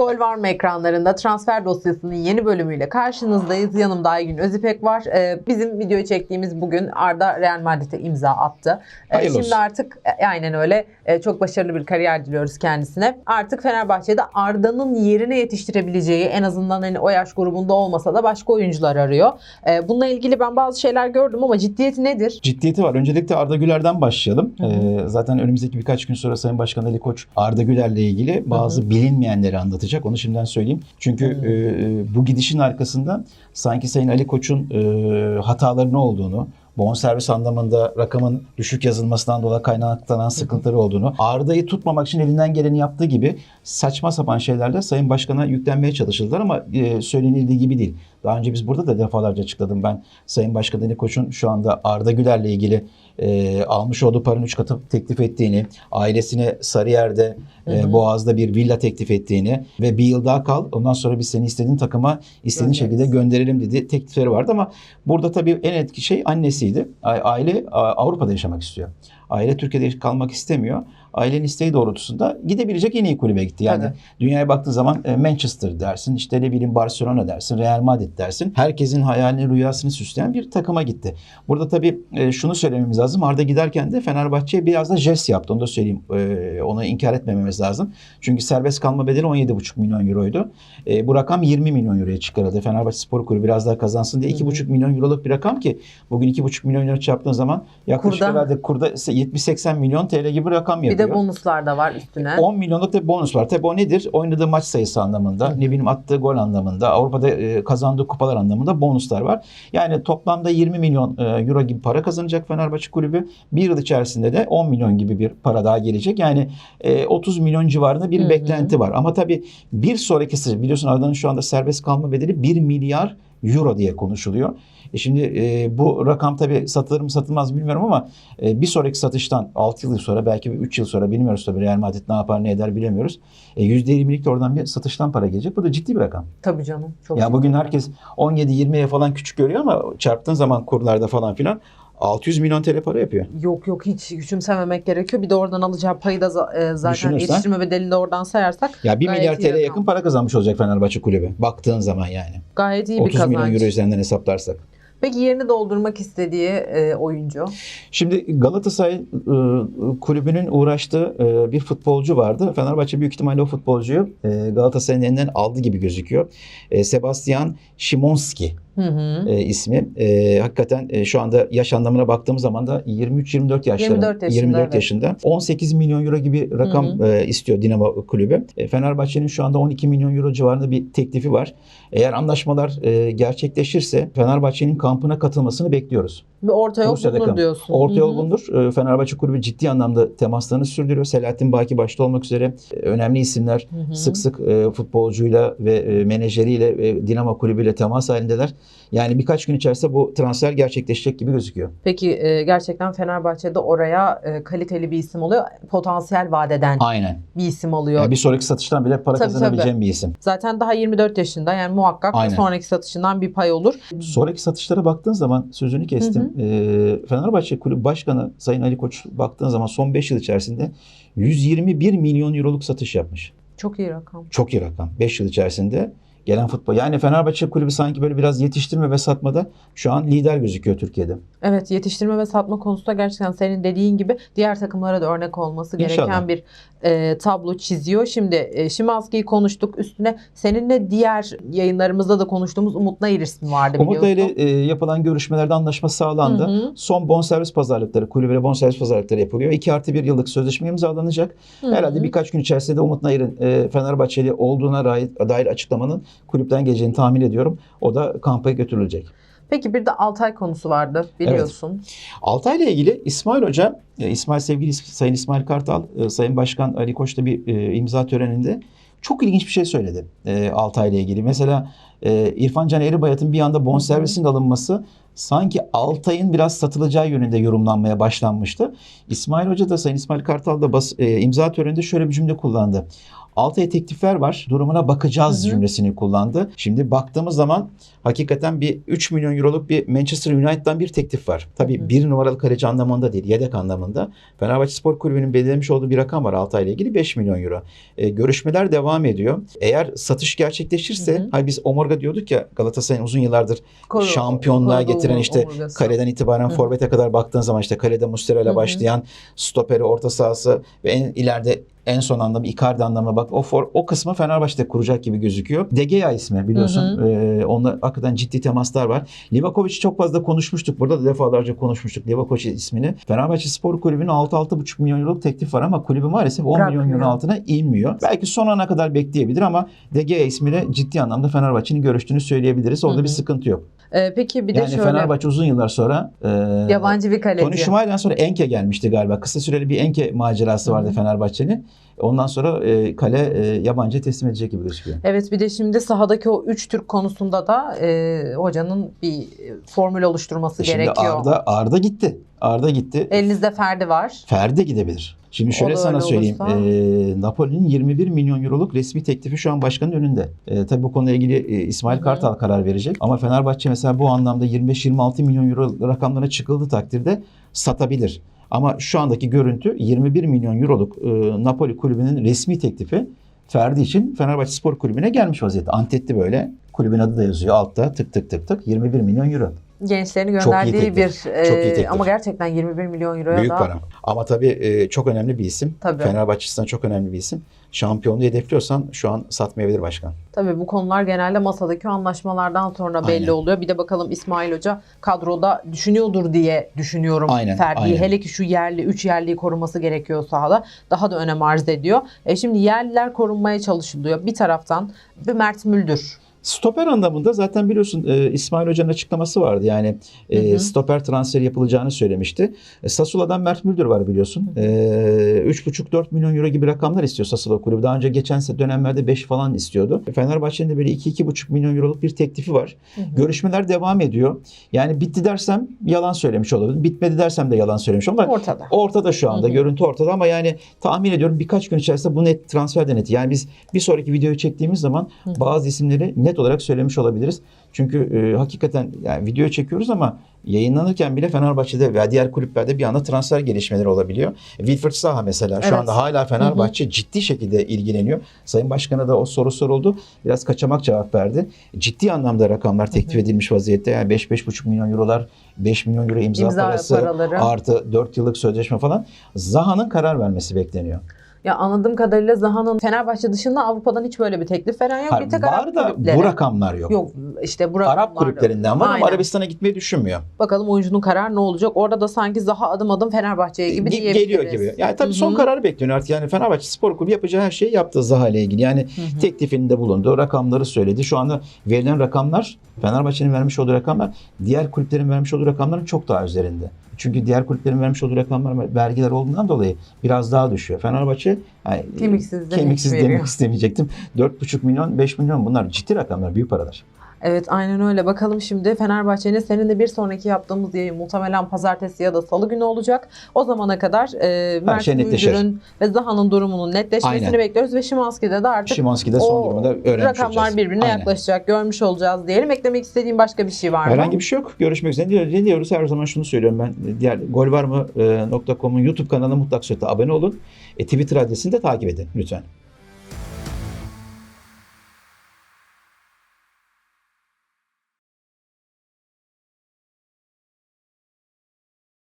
Gol var mı ekranlarında? Transfer dosyasının yeni bölümüyle karşınızdayız. Yanımda Aygün Özipek var. Ee, bizim videoyu çektiğimiz bugün Arda Real Madrid'e imza attı. Ee, Hayırlı şimdi olsun. artık e, aynen öyle e, çok başarılı bir kariyer diliyoruz kendisine. Artık Fenerbahçe'de Arda'nın yerine yetiştirebileceği en azından hani o yaş grubunda olmasa da başka oyuncular arıyor. Ee, bununla ilgili ben bazı şeyler gördüm ama ciddiyeti nedir? Ciddiyeti var. Öncelikle Arda Güler'den başlayalım. Hı hı. Ee, zaten önümüzdeki birkaç gün sonra Sayın Başkan Ali Koç Arda Güler'le ilgili bazı bilinmeyenleri anlatacak. Onu şimdiden söyleyeyim. Çünkü Hı. e, bu gidişin arkasında sanki Sayın Ali Koç'un e, hatalarının olduğunu, bonservis anlamında rakamın düşük yazılmasından dolayı kaynaklanan sıkıntıları olduğunu, Arda'yı tutmamak için elinden geleni yaptığı gibi saçma sapan şeylerle Sayın Başkan'a yüklenmeye çalışıldılar ama e, söylenildiği gibi değil. Daha önce biz burada da defalarca açıkladım ben Sayın Başkan Ali Koç'un şu anda Arda Güler'le ilgili e, almış olduğu paranın 3 katı teklif ettiğini, ailesine Sarıyer'de, e. Boğaz'da bir villa teklif ettiğini ve bir yıl daha kal ondan sonra biz seni istediğin takıma istediğin Göndeririz. şekilde gönderelim dedi teklifleri vardı ama burada tabii en etki şey annesiydi. Aile Avrupa'da yaşamak istiyor. Aile Türkiye'de kalmak istemiyor. Ailenin isteği doğrultusunda gidebilecek en iyi kulübe gitti. Yani Tabii. dünyaya baktığın zaman e, Manchester dersin, işte ne bileyim Barcelona dersin, Real Madrid dersin. Herkesin hayalini, rüyasını süsleyen bir takıma gitti. Burada tabii e, şunu söylememiz lazım. Arda giderken de Fenerbahçe biraz da jest yaptı. Onu da söyleyeyim. E, onu inkar etmememiz lazım. Çünkü serbest kalma bedeli 17,5 milyon euroydu. Bu rakam 20 milyon euroya çıkarıldı. Fenerbahçe Spor Kulübü biraz daha kazansın diye Hı hı. 2,5 milyon euroluk bir rakam ki bugün 2,5 milyon euro çarptığın zaman yaklaşık Kurda. herhalde kurda 70-80 milyon TL gibi bir rakam yapıyor. De bonuslar da var üstüne. 10 milyonluk da bonus var. Tabii o nedir? Oynadığı maç sayısı anlamında, Hı ne bileyim attığı gol anlamında, Avrupa'da e, kazandığı kupalar anlamında bonuslar var. Yani toplamda 20 milyon e, euro gibi para kazanacak Fenerbahçe kulübü. Bir yıl içerisinde de 10 milyon gibi bir para daha gelecek. Yani e, 30 milyon civarında bir Hı hı. beklenti var. Ama tabii bir sonraki biliyorsun Arda'nın şu anda serbest kalma bedeli 1 milyar euro diye konuşuluyor. E şimdi e, bu rakam tabii satılır mı satılmaz bilmiyorum ama e, bir sonraki satıştan 6 yıl sonra belki 3 yıl sonra bilmiyoruz tabii Real Madrid ne yapar ne eder bilemiyoruz. E, %20'lik de oradan bir satıştan para gelecek. Bu da ciddi bir rakam. Tabii canım. Çok Ya bugün herkes 17-20'ye falan küçük görüyor ama çarptığın zaman kurlarda falan filan 600 milyon TL para yapıyor. Yok yok hiç küçümsememek gerekiyor. Bir de oradan alacağı payı da za- e, zaten Düşünürsen- yetiştirme bedelini de oradan sayarsak Ya 1 Gayet milyar iyi rakam. yakın para kazanmış olacak Fenerbahçe kulübü. Baktığın zaman yani. gayet iyi bir 30 milyon kazanç. euro üzerinden hesaplarsak. Peki yerini doldurmak istediği e, oyuncu. Şimdi Galatasaray e, kulübünün uğraştığı e, bir futbolcu vardı. Fenerbahçe büyük ihtimalle o futbolcuyu e, Galatasaray'ın elinden aldı gibi gözüküyor. E, Sebastian Szymanski Hı hı. e, ismi. E, hakikaten e, şu anda yaş anlamına baktığımız zaman da 23-24 yaşlarında. 24 yaşında, 24 evet. yaşında. 18 milyon euro gibi rakam Hı e, istiyor Dinamo kulübü. E, Fenerbahçe'nin şu anda 12 milyon euro civarında bir teklifi var. Eğer anlaşmalar e, gerçekleşirse Fenerbahçe'nin kampına katılmasını bekliyoruz. Ve orta yol Rusya'da bulunur kamp. diyorsun. Orta Hı yol hı. bulunur. E, Fenerbahçe kulübü ciddi anlamda temaslarını sürdürüyor. Selahattin Baki başta olmak üzere e, önemli isimler Hı hı. sık sık e, futbolcuyla ve e, menajeriyle e, Dinamo kulübüyle temas halindeler. Yani birkaç gün içerisinde bu transfer gerçekleşecek gibi gözüküyor. Peki e, gerçekten Fenerbahçe'de oraya e, kaliteli bir isim oluyor. Potansiyel vadeden Aynen. bir isim oluyor. Yani bir sonraki satıştan bile para Tabii, kazanabileceğim bir isim. Zaten daha 24 yaşında yani muhakkak Aynen. sonraki satışından bir pay olur. Sonraki satışlara baktığın zaman sözünü kestim. E, Fenerbahçe Kulübü Başkanı Sayın Ali Koç baktığın zaman son 5 yıl içerisinde 121 milyon euroluk satış yapmış. Çok iyi rakam. Çok iyi rakam. 5 yıl içerisinde gelen futbol. Yani Fenerbahçe Kulübü sanki böyle biraz yetiştirme ve satmada şu an lider gözüküyor Türkiye'de. Evet yetiştirme ve satma konusunda gerçekten senin dediğin gibi diğer takımlara da örnek olması gereken İnşallah. bir e, tablo çiziyor. Şimdi e, Şimanski'yi konuştuk. Üstüne seninle diğer yayınlarımızda da konuştuğumuz Umut Nayır ismi vardı biliyorsun. ile e, yapılan görüşmelerde anlaşma sağlandı. Hı hı. Son bonservis pazarlıkları, kulübüyle bonservis pazarlıkları yapılıyor. 2 artı 1 yıllık sözleşme imzalanacak. Hı hı. Herhalde birkaç gün içerisinde de Umut Nayır'ın e, Fenerbahçeli olduğuna dair açıklamanın kulüpten geleceğini tahmin ediyorum. O da kampa götürülecek. Peki bir de Altay konusu vardı biliyorsun. Altay'la ilgili İsmail Hoca, e, İsmail sevgili Sayın İsmail Kartal, e, Sayın Başkan Ali Koç'ta bir e, imza töreninde çok ilginç bir şey söyledi e, Altay'la ilgili. Mesela İrfan Can Eribayat'ın bir anda bonservisin alınması sanki Altay'ın biraz satılacağı yönünde yorumlanmaya başlanmıştı. İsmail Hoca da Sayın İsmail Kartal da bas, e, imza töreninde şöyle bir cümle kullandı. Altay'a teklifler var. Durumuna bakacağız Hı hı. cümlesini kullandı. Şimdi baktığımız zaman hakikaten bir 3 milyon euroluk bir Manchester United'dan bir teklif var. Tabii Hı hı. bir numaralı kaleci anlamında değil, yedek anlamında. Fenerbahçe Spor Kulübü'nün belirlemiş olduğu bir rakam var Altay'la ilgili 5 milyon euro. E, görüşmeler devam ediyor. Eğer satış gerçekleşirse, Hı hı. hani biz omurga diyorduk ya Galatasaray'ın uzun yıllardır Koru- şampiyonluğa koru getiren işte omurgası. kaleden itibaren Hı. forvete kadar baktığın zaman işte kalede ile hı. başlayan stoperi, orta sahası ve en ileride en son anlamda Icardi anlamına bak o for, o kısmı Fenerbahçe'de kuracak gibi gözüküyor. De Gea ismi biliyorsun. Hı Ee, onunla hakikaten ciddi temaslar var. Livakovic'i çok fazla konuşmuştuk. Burada da defalarca konuşmuştuk Livakovic ismini. Fenerbahçe Spor Kulübü'nün 6-6,5 milyon euroluk teklif var ama kulübü maalesef 10 milyon Bırakmıyor. euro altına inmiyor. Belki son ana kadar bekleyebilir ama De Gea ismiyle ciddi anlamda Fenerbahçe'nin görüştüğünü söyleyebiliriz. Orada Hı hı. bir sıkıntı yok. Ee, peki bir de yani şöyle Fenerbahçe uzun yıllar sonra e, yabancı bir kaleci. Tony Schumacher'dan sonra Enke gelmişti galiba. Kısa süreli bir Enke macerası vardı Hı hı. Fenerbahçe'nin. Ondan sonra e, kale e, yabancı teslim edecek gibi gözüküyor. Evet bir de şimdi sahadaki o üç Türk konusunda da e, hocanın bir formül oluşturması E Şimdi gerekiyor. Arda Arda gitti. Arda gitti. Elinizde Ferdi var. Ferdi de gidebilir. Şimdi şöyle sana öyle söyleyeyim. olursa- E, Napoli'nin 21 milyon euroluk resmi teklifi şu an başkanın önünde. E, tabii bu konuyla ilgili e, İsmail Hı hı. Kartal karar verecek. Ama Fenerbahçe mesela bu anlamda 25-26 milyon euro rakamlarına çıkıldığı takdirde satabilir. Ama şu andaki görüntü 21 milyon euroluk e, Napoli kulübünün resmi teklifi Ferdi için Fenerbahçe Spor Kulübü'ne gelmiş vaziyette. Antetli böyle. Kulübün adı da yazıyor altta tık tık tık tık 21 milyon euro. Gençlerini gönderdiği bir e, Çok teklif. ama gerçekten 21 milyon euroya Büyük da para. Ama tabii e, çok önemli bir isim. Tabii. Fenerbahçe açısından çok önemli bir isim. Şampiyonluğu hedefliyorsan şu an satmayabilir başkan. Tabii bu konular genelde masadaki anlaşmalardan sonra belli Aynen. oluyor. Bir de bakalım İsmail Hoca kadroda düşünüyordur diye düşünüyorum Aynen, Ferdi'yi. aynen. Hele ki şu yerli, 3 yerliyi koruması gerekiyor sahada. Daha da önem arz ediyor. E şimdi yerliler korunmaya çalışılıyor. Bir taraftan bir Mert Müldür. Stoper anlamında zaten biliyorsun e, İsmail Hoca'nın açıklaması vardı. Yani e, Hı hı. stoper transferi yapılacağını söylemişti. E, Sassuolo'dan Mert Müldür var biliyorsun. E, 3,5-4 milyon euro gibi rakamlar istiyor Sassuolo kulübü. Daha önce geçen dönemlerde 5 falan istiyordu. Fenerbahçe'nin de böyle 2-2,5 milyon euroluk bir teklifi var. Görüşmeler devam ediyor. Yani bitti dersem yalan söylemiş olabilirim. Bitmedi dersem de yalan söylemiş. Ama Ortada. Ortada şu anda. Hı hı. Görüntü ortada ama yani tahmin ediyorum birkaç gün içerisinde bu net transfer de net. Yani biz bir sonraki videoyu çektiğimiz zaman Hı hı. bazı isimleri net olarak söylemiş olabiliriz. Çünkü e, hakikaten yani video çekiyoruz ama yayınlanırken bile Fenerbahçe'de ve diğer kulüplerde bir anda transfer gelişmeleri olabiliyor. Wilfried Zaha mesela şu Evet. anda hala Fenerbahçe ciddi şekilde ilgileniyor. Sayın Başkan'a da o soru soruldu. Biraz kaçamak cevap verdi. Ciddi anlamda rakamlar teklif edilmiş vaziyette. Yani 5-5,5 milyon eurolar, 5 milyon euro imza, İmza parası, paraları. artı 4 yıllık sözleşme falan. Zaha'nın karar vermesi bekleniyor. Ya anladığım kadarıyla Zaha'nın Fenerbahçe dışında Avrupa'dan hiç böyle bir teklif veren yok. Hayır, bir tek var Arap da kulüpleri. bu rakamlar yok. Yok işte bu Arap rakamlar da- kulüplerinden var Aynen. ama Arabistan'a gitmeyi düşünmüyor. Bakalım oyuncunun kararı ne olacak? Orada da sanki Zaha adım adım Fenerbahçe'ye gibi Ge-. Geliyor gibi. Yani tabii son Hı hı. kararı bekleniyor artık. Yani Fenerbahçe Spor Kulübü yapacağı her şeyi yaptı Zaha ile ilgili. Yani hı. teklifinde bulundu. Rakamları söyledi. Şu anda verilen rakamlar Fenerbahçe'nin vermiş olduğu rakamlar diğer kulüplerin vermiş olduğu rakamların çok daha üzerinde. Çünkü diğer kulüplerin vermiş olduğu rakamlar vergiler olduğundan dolayı biraz daha düşüyor. Fenerbahçe yani, Kemiksiz kemiksiz demek istemeyecektim. 4,5 milyon 5 milyon bunlar ciddi rakamlar büyük paralar. Evet aynen öyle. Bakalım şimdi Fenerbahçe'nin seninle bir sonraki yaptığımız yayın muhtemelen pazartesi ya da salı günü olacak. O zamana kadar e, Mert şey. Müldür'ün ve Zaha'nın durumunun netleşmesini Aynen. bekliyoruz ve Şimanski'de de artık Şimanski'de son o durumda öğrenmiş rakamlar olacağız. birbirine Aynen. yaklaşacak. Görmüş olacağız diyelim. Eklemek istediğim başka bir şey var mı? Herhangi bir şey yok. Görüşmek üzere. Ne diyoruz? Her zaman şunu söylüyorum ben. Diğer golvarmı.com'un YouTube kanalına mutlaka abone olun. E, Twitter adresini de takip edin lütfen.